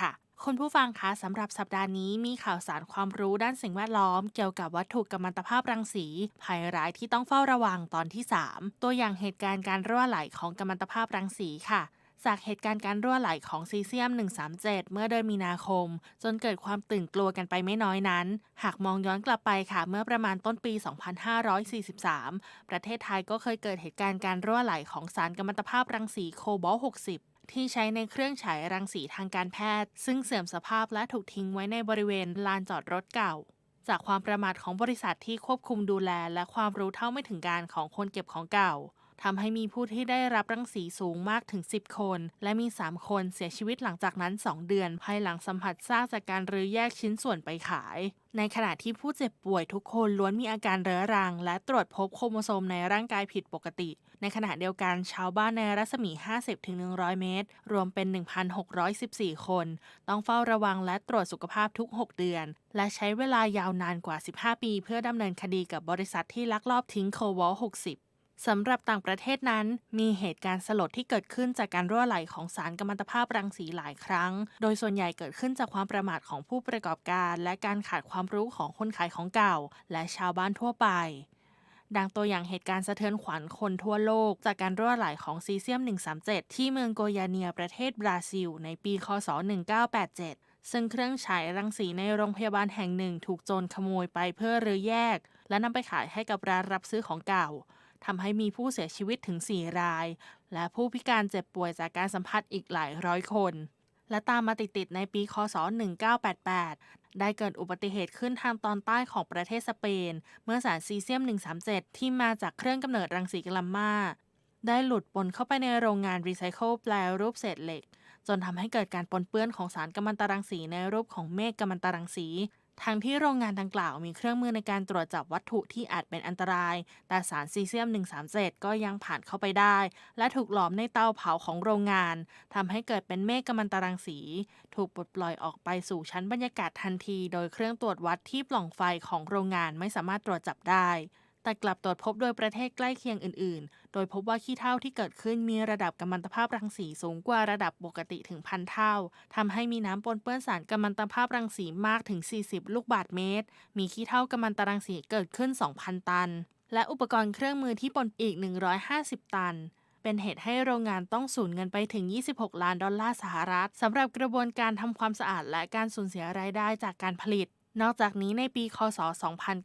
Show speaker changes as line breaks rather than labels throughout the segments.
ค่ะคุณผู้ฟังคะสำหรับสัปดาห์นี้มีข่าวสารความรู้ด้านสิ่งแวดล้อม เกี่ยวกับวัตถุกัมมันตภาพรังสีภัยร้ายที่ต้องเฝ้าระวังตอนที่ 3 ตัวอย่างเหตุการณ์การรั่วไหลของกัมมันตภาพรังสีค่ะ จากเหตุการณ์การรั่วไหลของซีเซียม 137 เมื่อเดือนมีนาคม จนเกิดความตื่นกลัวกันไปไม่น้อยนั้น หากมองย้อนกลับไปค่ะ เมื่อประมาณต้นปี 2543 ประเทศไทยก็เคยเกิดเหตุการณ์การรั่วไหลของสารกัมมันตภาพรังสีโคบอล 60 ที่ใช้ในเครื่องฉายรังสีทางการแพทย์ ซึ่งเสื่อมสภาพและถูกทิ้งไว้ในบริเวณลานจอดรถเก่า จากความประมาทของบริษัทที่ควบคุมดูแล และความรู้เท่าไม่ถึงการของคนเก็บของเก่า ทำให้มีผู้ที่ได้รับรังสีสูงมากถึง 10 คน และมี 3 คนเสียชีวิตหลังจากนั้น 2 เดือน ภายหลังสัมผัสซากจากการรื้อแยกชิ้นส่วนไปขาย ในขณะที่ผู้เจ็บป่วยทุกคนล้วนมีอาการเรื้อรัง และตรวจพบโครโมโซมในร่างกายผิดปกติ ในขณะเดียวกันชาวบ้านในรัศมี 50-100 เมตร รวมเป็น 1,614 คน ต้องเฝ้าระวังและตรวจสุขภาพทุก 6 เดือน และใช้เวลายาวนานกว่า 15 ปี เพื่อดำเนินคดีกับบริษัทที่ลักลอบทิ้งโควอล60 สำหรับต่างประเทศนั้น มีเหตุการณ์สลดที่เกิดขึ้นจากการรั่วไหลของสารกัมมันตภาพรังสีหลายครั้ง โดยส่วนใหญ่เกิดขึ้นจากความประมาทของผู้ประกอบการ และการขาดความรู้ของคนขายของเก่า และชาวบ้านทั่วไป ดังตัวอย่างเหตุการณ์สะเทือนขวัญคนทั่วโลก จากการรั่วไหลของซีเซียม 137 ที่เมืองโกยาเนียประเทศบราซิล ในปี คศ 1987ซึ่งเครื่องฉายรังสีในโรงพยาบาลแห่งหนึ่งถูกโจรขโมยไปเพื่อรื้อแยก และนำไปขายให้กับร้านรับซื้อของเก่า ทำให้มีผู้เสียชีวิตถึง 4 ราย และผู้พิการเจ็บป่วยจากการสัมผัสอีกหลายร้อยคน และตามมาติดๆในปีคศ 1988 ได้เกิดอุบัติเหตุขึ้นทางตอนใต้ของประเทศสเปน เมื่อสารซีเซียม 137 ที่มาจากเครื่องกำเนิดรังสีกลลัมมาได้หลุดปนเข้าไปในโรงงานรีไซเคิลแปลรูปเศษเหล็ก จนทำให้เกิดการปนเปื้อนของสารกัมมันตรังสีในรูปของเมฆกัมมันตรังสี ทั้งที่โรงงานดังกล่าวมีเครื่องมือในการตรวจจับวัตถุที่อาจเป็นอันตราย แต่สารซีเซียม 137 ก็ยังผ่านเข้าไปได้ และถูกหลอมในเตาเผาของโรงงานทำให้เกิดเป็นเมฆกัมมันตรังสี ถูกปลดปล่อยออกไปสู่ชั้นบรรยากาศทันที โดยเครื่องตรวจวัดที่ปล่องไฟของโรงงานไม่สามารถตรวจจับได้ แต่กลับตรวจพบโดยประเทศใกล้เคียงอื่น ๆ โดยพบว่าขี้เถ้าที่เกิดขึ้นมีระดับกัมมันตภาพรังสีสูงกว่าระดับปกติถึงพันเท่าทำให้มีน้ำปนเปื้อนสารกัมมันตภาพรังสีมากถึง 40 ลูกบาศก์เมตร มีขี้เถ้ากัมมันตรังสีเกิดขึ้น 2,000 ตัน และอุปกรณ์เครื่องมือที่ปนอีก 150 ตันเป็นเหตุให้โรงงานต้องสูญเงินไปถึง 26 ล้านดอลลาร์สหรัฐสำหรับกระบวนการทำความสะอาดและการสูญเสียรายได้จากการผลิต นอกจากนี้ในปี คศ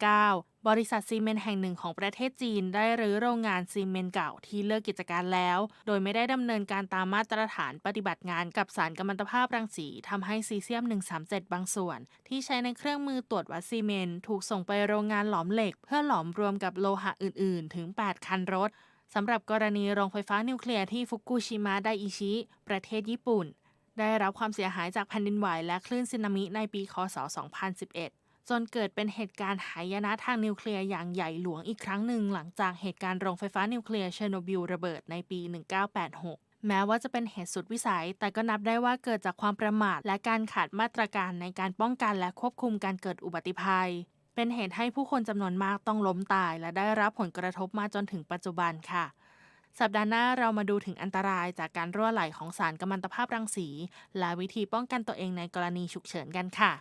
2009 บริษัทซีเมนต์แห่งหนึ่งของประเทศจีน ได้รื้อโรงงานซีเมนต์เก่าที่เลิกกิจการแล้ว โดยไม่ได้ดำเนินการตามมาตรฐานปฏิบัติงานกับสารกัมมันตภาพรังสีทำให้ซีเซียม 137 บางส่วน ที่ใช้ในเครื่องมือตรวจวัดซีเมนต์ถูกส่งไปโรงงานหลอมเหล็ก เพื่อหลอมรวมกับโลหะอื่น ๆ ถึง 8 คันรถสำหรับกรณีโรงไฟฟ้านิวเคลียร์ที่ฟุกุชิมะไดอิชิ ประเทศญี่ปุ่น ได้รับความเสียหายจากแผ่นดินไหวและคลื่นสึนามิในปีคศ 2011 จนเกิดเป็นเหตุการณ์หายนะทางนิวเคลียร์อย่างใหญ่หลวงอีกครั้งหนึ่งหลังจากเหตุการณ์โรงไฟฟ้านิวเคลียร์เชอร์โนบิลระเบิดในปี 1986แม้ว่าจะเป็นเหตุสุดวิสัย แต่ก็นับได้ว่าเกิดจากความประมาท และการขาดมาตรการในการป้องกันและควบคุมการเกิดอุบัติภัย เป็นเหตุให้ผู้คนจำนวนมากต้องล้มตาย และได้รับผลกระทบมาจนถึงปัจจุบันค่ะ สัปดาห์หน้าเรามาดูถึงอันตรายจากการรั่วไหลของสารกัมมันตภาพรังสี และวิธีป้องกันตัวเองในกรณีฉุกเฉินกันค่ะ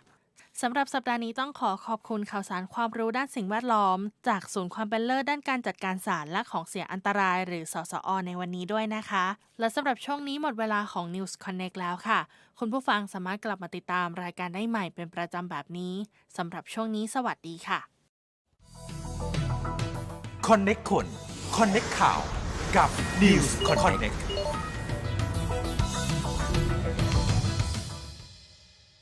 สำหรับสัปดาห์นี้ต้องขอขอบคุณข่าวสารความรู้ด้านสิ่งแวดล้อม จากศูนย์ความเป็นเลิศด้านการจัดการสารและของเสียอันตรายหรือสสอ ในวันนี้ด้วยนะคะ และสำหรับช่วงนี้หมดเวลาของ News Connect แล้วค่ะ คุณผู้ฟังสามารถกลับมาติดตามรายการได้ใหม่เป็นประจำแบบนี้สำหรับช่วงนี้สวัสดีค่ะ
Connect คน Connect ข่าว กับ News Connect